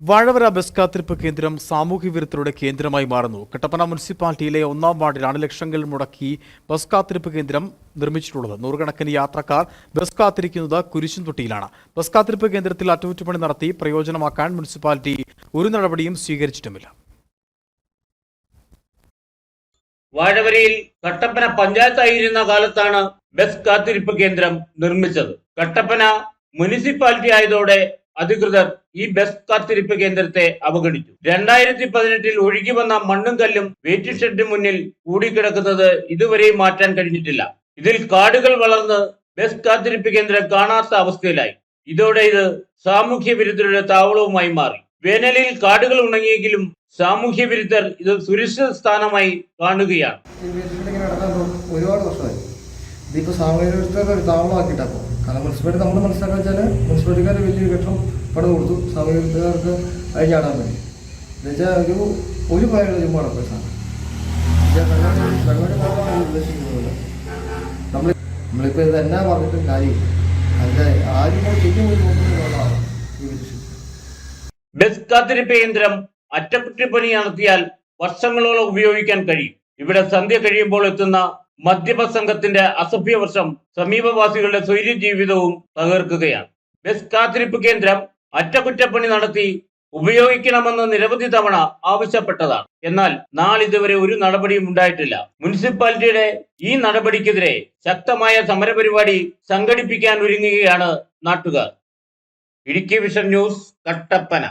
Vazhavara bus കാത്തിരിപ്പ് കേന്ദ്രം സാമൂഹ്യ വിരുദ്ധരുടെ കേന്ദ്രമായി മാറുന്നു. കട്ടപ്പന മുനിസിപ്പാലിറ്റിയിലെ ഒന്നാം വാർഡിലാണ് ലക്ഷങ്ങൾ മുടക്കി ബസ് കാത്തിരിപ്പ് കേന്ദ്രം നിർമ്മിച്ചിട്ടുള്ളത്. നൂറുകണക്കിന് യാത്രക്കാർ ബസ് കാത്തിരിക്കുന്നത് കുരിശുംതൊട്ടിയിലാണ്. ബസ് കാത്തിരിപ്പ് കേന്ദ്രത്തിൽ അറ്റകുറ്റപ്പണി നടത്തി പ്രയോജനമാക്കാൻ മുനിസിപ്പാലിറ്റി ഒരു നടപടിയും സ്വീകരിച്ചിട്ടുമില്ല. വാഴവരയിൽ കട്ടപ്പന പഞ്ചായത്തായിരുന്ന കാലത്താണ് ബസ് കാത്തിരിപ്പ് കേന്ദ്രം നിർമ്മിച്ചത്. കട്ടപ്പന മുനിസിപ്പാലിറ്റി ആയതോടെ അധികൃതർ ഈ ബസ് കാത്തിരിപ്പ് കേന്ദ്രത്തെ അവഗണിച്ചു. രണ്ടായിരത്തി പതിനെട്ടിൽ ഒഴുകി വന്ന മണ്ണും കല്ലും വെയിറ്റ് ഷെഡിന് മുന്നിൽ കൂടിക്കിടക്കുന്നത് ഇതുവരെയും മാറ്റാൻ കഴിഞ്ഞിട്ടില്ല. ഇതിൽ കാടുകൾ വളർന്ന് ബസ് കാത്തിരിപ്പ് കേന്ദ്രം കാണാത്ത അവസ്ഥയിലായി. ഇതോടെ ഇത് സാമൂഹ്യ വിരുദ്ധരുടെ താവളവുമായി മാറി. വേനലിൽ കാടുകൾ ഉണങ്ങിയെങ്കിലും സാമൂഹ്യ വിരുദ്ധർ ഇത് സുരക്ഷിത സ്ഥാനമായി കാണുകയാണ്. ഒരുപാട് വർഷമായി. ഇതിപ്പോൾ സാമൂഹ്യവ്യവസ്ഥയുടെ ഒരു താവളമാക്കിയിട്ടപ്പോൾ കാരണം മുനിസിപ്പാലിറ്റി നമ്മൾ മനസ്സിലാക്കാൻ വെച്ചാൽ മുനിസിപ്പാലിറ്റിക്കാർ വലിയൊരു കെട്ടിടം പണിത് കൊടുത്തു സാമൂഹ്യവ്യവസ്ഥക്കാർക്ക് അഴിഞ്ഞാടാൻ വേണ്ടി. എന്നുവെച്ചാൽ ഒരു ഒരു പയറുള്ള സാധനം. വെള്ളമടി മാത്രമാണ് ഉദ്ദേശിക്കുന്നത് നമ്മൾ നമ്മളിപ്പോൾ ഇത് എന്നാ പറഞ്ഞിട്ടും കാര്യമില്ല. അതിന്റെ ആരും കൂടെ ബസ് കാത്തിരിപ്പ് കേന്ദ്രം അറ്റകുറ്റപ്പണി നടത്തിയാൽ വർഷങ്ങളോളം ഉപയോഗിക്കാൻ കഴിയും. ഇവിടെ സന്ധ്യ കഴിയുമ്പോൾ എത്തുന്ന മദ്യപ സംഘത്തിന്റെ അസഭ്യവർഷം സമീപവാസികളുടെ സ്വൈര്യ ജീവിതവും തകർക്കുകയാണ്. ബസ് കാത്തിരിപ്പ് കേന്ദ്രം അറ്റകുറ്റപ്പണി നടത്തി ഉപയോഗിക്കണമെന്ന് നിരവധി തവണ ആവശ്യപ്പെട്ടതാണ്. എന്നാൽ നാളിതുവരെ ഒരു നടപടിയും ഉണ്ടായിട്ടില്ല. മുനിസിപ്പാലിറ്റിയുടെ ഈ നടപടിക്കെതിരെ ശക്തമായ സമരപരിപാടി സംഘടിപ്പിക്കാൻ ഒരുങ്ങുകയാണ് നാട്ടുകാർ. Idukki vision news Kattappana.